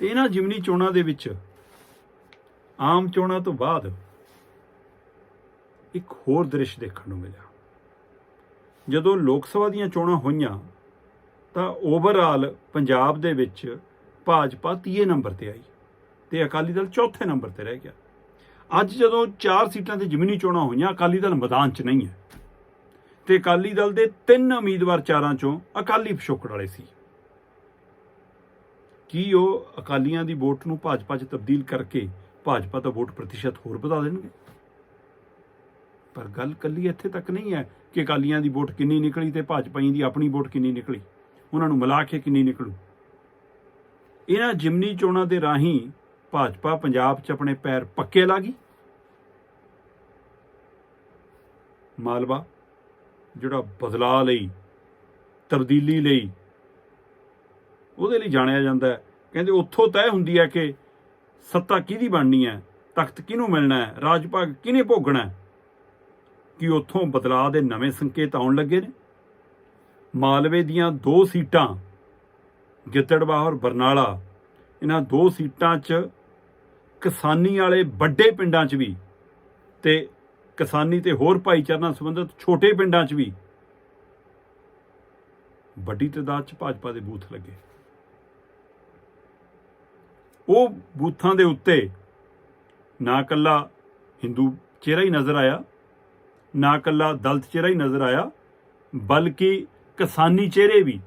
ਤੇ ਇਹਨਾਂ ਜਿਮਨੀ ਚੋਣਾਂ ਦੇ ਵਿੱਚ, ਆਮ ਚੋਣਾਂ ਤੋਂ ਬਾਅਦ ਇੱਕ ਹੋਰ ਦ੍ਰਿਸ਼ ਦੇਖਣ ਨੂੰ ਮਿਲਿਆ। ਜਦੋਂ ਲੋਕ ਸਭਾ ਦੀਆਂ ਚੋਣਾਂ ਹੋਈਆਂ, ਤਾਂ ਓਵਰਆਲ ਪੰਜਾਬ ਦੇ ਵਿੱਚ ਭਾਜਪਾ ਤੀਏ ਨੰਬਰ ਤੇ ਆਈ ਤੇ ਅਕਾਲੀ ਦਲ ਚੌਥੇ ਨੰਬਰ ਤੇ ਰਹਿ ਗਿਆ। ਅੱਜ ਜਦੋਂ ਚਾਰ ਸੀਟਾਂ ਤੇ ਜ਼ਮੀਨੀ ਚੋਣਾਂ ਹੋਈਆਂ, ਅਕਾਲੀ ਦਲ ਮੈਦਾਨ 'ਚ ਨਹੀਂ ਹੈ। ਤੇ ਅਕਾਲੀ ਦਲ ਦੇ ਤਿੰਨ ਉਮੀਦਵਾਰ ਚਾਰਾਂ ਚੋਂ ਅਕਾਲੀ ਪਿਛੋਕੜ ਵਾਲੇ ਸੀ। ਕੀ ਉਹ ਅਕਾਲੀਆਂ ਦੀ ਵੋਟ ਨੂੰ ਭਾਜਪਾ 'ਚ ਤਬਦੀਲ ਕਰਕੇ ਭਾਜਪਾ ਦਾ ਵੋਟ ਪ੍ਰਤੀਸ਼ਤ ਹੋਰ ਵਧਾ ਦੇਣਗੇ? ਪਰ ਗੱਲ ਕੱਲੀ ਇੱਥੇ ਤੱਕ ਨਹੀਂ ਹੈ ਕਿ ਅਕਾਲੀਆਂ ਦੀ ਵੋਟ ਕਿੰਨੀ ਨਿਕਲੀ ਤੇ ਭਾਜਪਾਈਆਂ ਦੀ ਆਪਣੀ ਵੋਟ ਕਿੰਨੀ ਨਿਕਲੀ। ਉਹਨਾਂ ਨੂੰ ਮਿਲਾ ਕੇ ਕਿੰਨੀ ਨਿਕਲੂ? ਇਹਨਾਂ ਜਿਮਨੀ ਚੋਣਾਂ ਦੇ ਰਾਹੀਂ ਭਾਜਪਾ ਪੰਜਾਬ 'ਚ ਆਪਣੇ ਪੈਰ ਪੱਕੇ ਲਾ ਗਈ ਮਾਲਵਾ, ਜਿਹੜਾ ਬਦਲਾਅ ਲਈ, ਤਬਦੀਲੀ ਲਈ ਉਹਦੇ ਲਈ ਜਾਣਿਆ ਜਾਂਦਾ ਹੈ। ਕਹਿੰਦੇ ਉੱਥੋਂ ਤੈਅ ਹੁੰਦੀ ਹੈ ਕਿ ਸੱਤਾ ਕਿਹਦੀ ਬਣਨੀ ਹੈ? ਤਖਤ ਕਿਹਨੂੰ ਮਿਲਣਾ ਹੈ? ਰਾਜ ਭਾਗ ਕਿਹਨੇ ਭੋਗਣਾ ਹੈ? ਕਿ ਉੱਥੋਂ ਬਦਲਾਅ ਦੇ ਨਵੇਂ ਸੰਕੇਤ ਆਉਣ ਲੱਗੇ ਨੇ? ਮਾਲਵੇ ਦੀਆਂ ਦੋ ਸੀਟਾਂ, ਗਿੱਦੜਬਾਹ ਔਰ ਬਰਨਾਲਾ, ਇਹਨਾਂ ਦੋ ਸੀਟਾਂ 'ਚ ਕਿਸਾਨੀ ਵਾਲੇ ਵੱਡੇ ਪਿੰਡਾਂ 'ਚ ਵੀ ਤੇ ਕਿਸਾਨੀ ਤੇ ਹੋਰ ਭਾਈਚਾਰੇ ਨਾਲ ਸੰਬੰਧਿਤ ਛੋਟੇ ਪਿੰਡਾਂ 'ਚ ਵੀ ਵੱਡੀ ਤਾਦਾਦ 'ਚ ਭਾਜਪਾ ਦੇ ਬੂਥ ਲੱਗੇ। ਉਹ ਬੂਥਾਂ ਦੇ ਉੱਤੇ ਨਾ ਕੱਲਾ ਹਿੰਦੂ ਚਿਹਰਾ ਹੀ ਨਜ਼ਰ ਆਇਆ, ਨਾ ਕੱਲਾ ਦਲਤ ਚਿਹਰਾ ਹੀ ਨਜ਼ਰ ਆਇਆ, ਬਲਕਿ ਕਿਸਾਨੀ ਚਿਹਰੇ ਵੀ,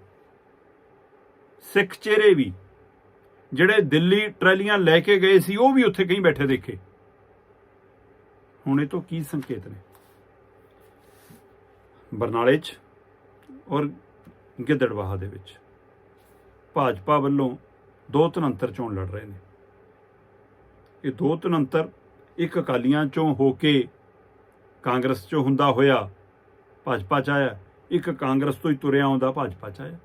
ਸਿੱਖ ਚਿਹਰੇ ਵੀ, ਜਿਹੜੇ ਦਿੱਲੀ ਟਰੈਲੀਆਂ ਲੈ ਕੇ ਗਏ ਸੀ, ਉਹ ਵੀ ਉੱਥੇ ਕहीं ਬੈਠੇ ਦੇਖੇ। ਹੁਣ ਇਹ ਤੋਂ ਕੀ ਸੰਕੇਤ ਨੇ? ਬਰਨਾਲੇ 'ਚ ਔਰ ਗਿੱਦੜਵਾਹਾ ਦੇ ਵਿੱਚ ਭਾਜਪਾ ਵੱਲੋਂ ਦੋ ਤਨੰਤਰ ਚੋਣ ਲੜ ਰਹੇ ਨੇ। ਇਹ ਦੋ ਤਨੰਤਰ ਇੱਕ ਅਕਾਲੀਆਂ ਚੋਂ ਹੋ ਕੇ ਕਾਂਗਰਸ ਚੋਂ ਹੁੰਦਾ ਹੋਇਆ ਭਾਜਪਾ ਚ ਆਇਆ, ਇੱਕ ਕਾਂਗਰਸ ਤੋਂ ਹੀ ਤੁਰਿਆ ਆਉਂਦਾ ਭਾਜਪਾ ਚ ਆਇਆ।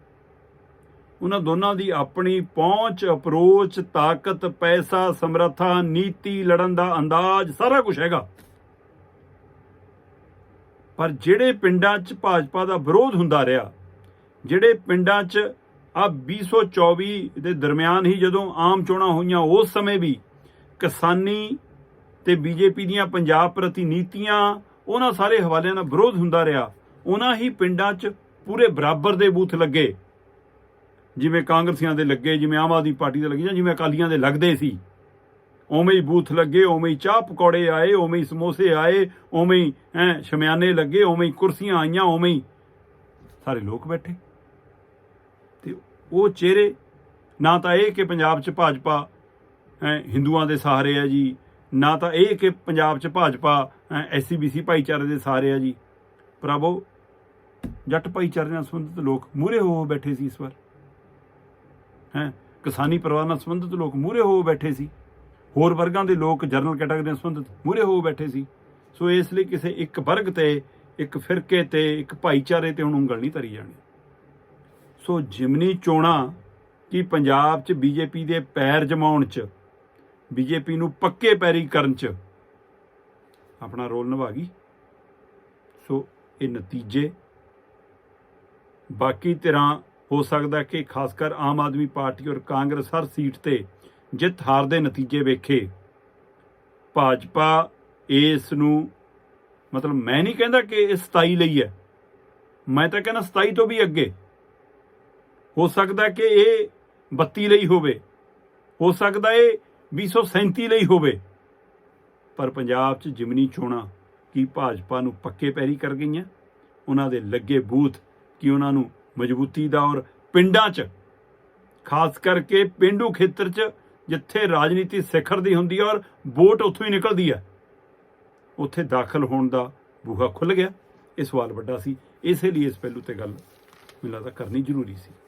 ਉਹਨਾਂ ਦੋਨਾਂ ਦੀ ਆਪਣੀ ਪਹੁੰਚ, ਅਪਰੋਚ, ਤਾਕਤ, ਪੈਸਾ, ਸਮਰੱਥਾ, ਨੀਤੀ, ਲੜਨ ਦਾ ਅੰਦਾਜ਼ ਸਾਰਾ ਕੁਝ ਹੈਗਾ। ਪਰ ਜਿਹੜੇ ਪਿੰਡਾਂ 'ਚ ਭਾਜਪਾ ਦਾ ਵਿਰੋਧ ਹੁੰਦਾ ਰਿਹਾ, ਜਿਹੜੇ ਪਿੰਡਾਂ 'ਚ ਆ 2024 ਦੇ ਦਰਮਿਆਨ ਹੀ ਜਦੋਂ ਆਮ ਚੋਣਾਂ ਹੋਈਆਂ, ਉਸ ਸਮੇਂ ਵੀ ਕਿਸਾਨੀ ਤੇ ਬੀਜੇਪੀ ਦੀਆਂ ਪੰਜਾਬ ਪ੍ਰਤੀ ਨੀਤੀਆਂ ਉਹਨਾਂ ਸਾਰੇ ਹਵਾਲਿਆਂ ਦਾ ਵਿਰੋਧ ਹੁੰਦਾ ਰਿਹਾ। ਉਹਨਾਂ ਹੀ ਪਿੰਡਾਂ 'ਚ ਪੂਰੇ ਬਰਾਬਰ ਦੇ ਬੂਥ ਲੱਗੇ। ਜਿਵੇਂ ਕਾਂਗਰਸੀਆਂ ਦੇ ਲੱਗੇ, ਜਿਵੇਂ ਆਮ ਆਦਮੀ ਪਾਰਟੀ ਦੇ ਲੱਗੇ, ਜਾਂ ਜਿਵੇਂ ਅਕਾਲੀਆਂ ਦੇ ਲੱਗਦੇ ਸੀ। ਉਵੇਂ ਹੀ ਬੂਥ ਲੱਗੇ, ਉਵੇਂ ਹੀ ਚਾਹ ਪਕੌੜੇ ਆਏ, ਉਵੇਂ ਹੀ ਸਮੋਸੇ ਆਏ, ਉਵੇਂ ਹੀ, ਹੈਂ, ਸ਼ਮਿਆਨੇ ਲੱਗੇ, ਉਵੇਂ ਹੀ ਕੁਰਸੀਆਂ ਆਈਆਂ, ਉਵੇਂ ਹੀ ਸਾਰੇ ਲੋਕ ਬੈਠੇ। ਤੇ ਉਹ ਚਿਹਰੇ ਨਾ ਤਾਂ ਇਹ ਕਿ ਪੰਜਾਬ 'ਚ ਭਾਜਪਾ ਹਿੰਦੂਆਂ ਦੇ ਸਹਾਰੇ ਆ ਜੀ, ਨਾ ਤਾਂ ਇਹ ਕਿ ਪੰਜਾਬ 'ਚ ਭਾਜਪਾ ਐਸਸੀਬੀਸੀ ਭਾਈਚਾਰੇ ਦੇ ਸਹਾਰੇ ਆ ਜੀ। ਪ੍ਰਭੂ ਜੱਟ ਭਾਈਚਾਰੇ ਨਾਲ ਸੰਬੰਧਿਤ ਲੋਕ ਮੂਰੇ ਹੋ ਬੈਠੇ ਸੀ ਇਸ ਵਾਰ। ਹੈ, ਕਿਸਾਨੀ ਪਰਿਵਾਰ ਨਾਲ ਸੰਬੰਧਿਤ ਲੋਕ ਮੂਰੇ ਹੋ ਬੈਠੇ ਸੀ। ਹੋਰ ਵਰਗਾਂ ਦੇ ਲੋਕ ਜਨਰਲ ਕੈਟਾਗਰੀ ਨਾਲ ਸੰਬੰਧਿਤ ਮੂਰੇ ਹੋ ਬੈਠੇ ਸੀ। ਸੋ ਇਸ ਲਈ ਕਿਸੇ ਇੱਕ ਵਰਗ ਤੇ, ਇੱਕ ਫਿਰਕੇ ਤੇ, ਇੱਕ ਭਾਈਚਾਰੇ ਤੇ ਹੁਣ ਉਂਗਲ ਨਹੀਂ ਧਰੀ ਜਾਣੀ। ਸੋ ਜਿਮਨੀ ਚੋਣਾਂ ਕਿ ਪੰਜਾਬ 'ਚ ਬੀਜੇਪੀ ਦੇ ਪੈਰ ਜਮਾਉਣ 'ਚ, ਬੀਜੇਪੀ ਨੂੰ ਪੱਕੇ ਪੈਰੀ ਕਰਨ 'ਚ ਆਪਣਾ ਰੋਲ ਨਿਭਾ ਗਈ। ਸੋ ਇਹ ਨਤੀਜੇ। ਬਾਕੀ ਧਿਰਾਂ, ਹੋ ਸਕਦਾ ਕਿ ਖਾਸ ਕਰ ਆਮ ਆਦਮੀ ਪਾਰਟੀ ਔਰ ਕਾਂਗਰਸ ਹਰ ਸੀਟ ਤੇ ਜਿੱਤ ਹਾਰ ਦੇ ਨਤੀਜੇ ਵੇਖੇ। ਭਾਜਪਾ ਇਸ ਨੂੰ, ਮਤਲਬ ਮੈਂ ਨਹੀਂ ਕਹਿੰਦਾ ਕਿ ਇਹ 27 ਲਈ ਹੈ। ਮੈਂ ਤਾਂ ਕਹਿੰਦਾ 27 ਤੋਂ ਵੀ ਅੱਗੇ। ਹੋ ਸਕਦਾ ਕਿ ਇਹ 32 ਲਈ ਹੋਵੇ। ਹੋ ਸਕਦਾ ਇਹ 237 ਲਈ ਹੋਵੇ। ਪਰ ਪੰਜਾਬ 'ਚ ਜਿਮਨੀ ਚੋਣਾਂ ਕੀ ਭਾਜਪਾ ਨੂੰ ਪੱਕੇ ਪੈਰੀ ਕਰ ਗਈਆਂ? ਉਹਨਾਂ ਦੇ ਲੱਗੇ ਬੂਥ ਕੀ ਉਹਨਾਂ ਨੂੰ ਮਜ਼ਬੂਤੀ ਦਾ ਔਰ ਪਿੰਡਾਂ 'ਚ? ਖਾਸ ਕਰਕੇ ਪਿੰਡੂ ਖੇਤਰ 'ਚ ਜਿੱਥੇ ਰਾਜਨੀਤੀ ਸਿਖਰ ਦੀ ਹੁੰਦੀ ਹੈ ਔਰ ਵੋਟ ਉੱਥੋਂ ਹੀ ਨਿਕਲਦੀ ਹੈ। ਉੱਥੇ ਦਾਖਲ ਹੋਣ ਦਾ ਬੂਹਾ ਖੁੱਲ ਗਿਆ। ਇਹ ਸਵਾਲ ਵੱਡਾ ਸੀ। ਇਸੇ ਲਈ ਇਸ ਪਹਿਲੂ ਤੇ ਗੱਲ ਮੈਨੂੰ ਲੱਗਦਾ ਕਰਨੀ ਜ਼ਰੂਰੀ ਸੀ।